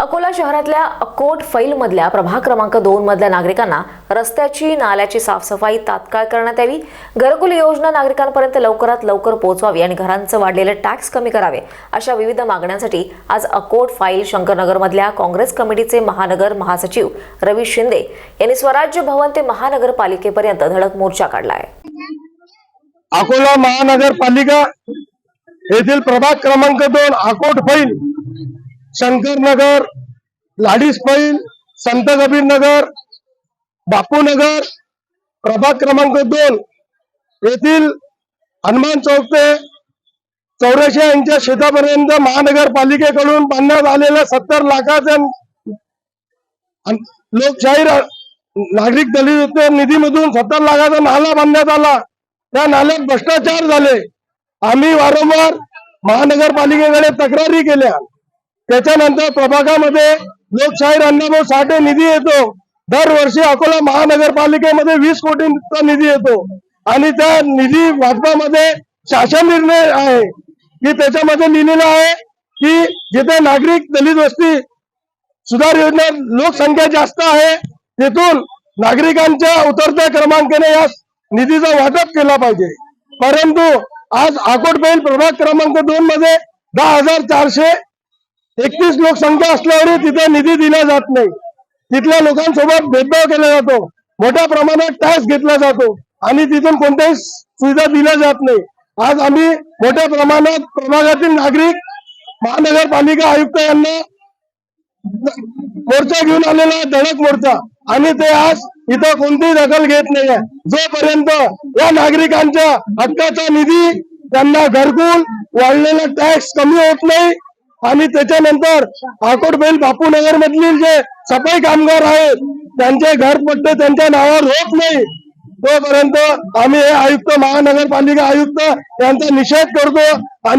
अकोला शहरातल्या अकोट फैलमधल्या प्रभाग क्रमांक दोन मधल्या नागरिकांना रस्त्याची नाल्याची साफसफाई तात्काळ करण्यात यावी. घरकुल योजना नागरिकांपर्यंत लवकरात लवकर पोहोचवावी आणि घरांचं वाढलेले टॅक्स कमी करावे अशा विविध मागण्यांसाठी आज अकोट फाईल शंकरनगरमधल्या काँग्रेस कमिटीचे महानगर महासचिव रवी शिंदे यांनी स्वराज्य भवन ते महानगरपालिकेपर्यंत धडक मोर्चा काढला आहे अकोला महानगरपालिका येथील प्रभाग क्रमांक दोन अकोट फैल शंकरनगर लाडीस पैल संत कबीर नगर बापूनगर प्रभाग क्रमांक दोन येथील हनुमान चौक ते चौऱ्याशी यांच्या शेतापर्यंत महानगरपालिकेकडून बांधण्यात आलेल्या सत्तर लाखाच्या लोकशाहीर लोकशाही नागरिक दलित निधीमधून सत्तर लाखाचा नाला बांधण्यात आला. त्या नाल्यात भ्रष्टाचार झाले. आम्ही वारंवार महानगरपालिकेकडे तक्रारी केल्या. त्याच्यानंतर प्रभागामध्ये लोकशाहीर अण्णाभाऊ साठे निधी येतो. दरवर्षी अकोला महानगरपालिकेमध्ये वीस कोटींचा निधी येतो. आणि त्या निधी वाटपामध्ये शासन निर्णय आहे. की त्याच्यामध्ये लिहिलेलं आहे की जिथे नागरिक दलित वस्ती सुधार योजना लोकसंख्या जास्त आहे तिथून नागरिकांच्या उतरत्या क्रमांकाने या निधीचं वाटप केला पाहिजे. परंतु आज अकोटबेल प्रभाग क्रमांक दोन मध्ये दहा हजार चारशे एकतीस लोकसंख्या असल्यावरही तिथे निधी दिला जात नाही. तिथल्या लोकांसोबत भेदभाव केला जातो. मोठ्या प्रमाणात टॅक्स घेतला जातो. आणि तिथून कोणत्याही सुविधा दिल्या जात नाही. आज आम्ही मोठ्या प्रमाणात प्रभागातील नागरिक महानगरपालिका आयुक्त यांना मोर्चा घेऊन आलेला आहे धडक मोर्चा. आणि ते आज इथं कोणतीही दखल घेत नाहीये जोपर्यंत या नागरिकांच्या हक्काचा निधी त्यांना घरकुल वाढलेला टॅक्स कमी होत नाही आणि त्याच्यानंतर आकोटबेल बापूनगर मधील जे सफाई कामगार आहेत त्यांचे घरपट्टे त्यांच्या नावावर होत नाही. तोपर्यंत आम्ही हे आयुक्त महानगरपालिका आयुक्त यांचा निषेध करतो आणि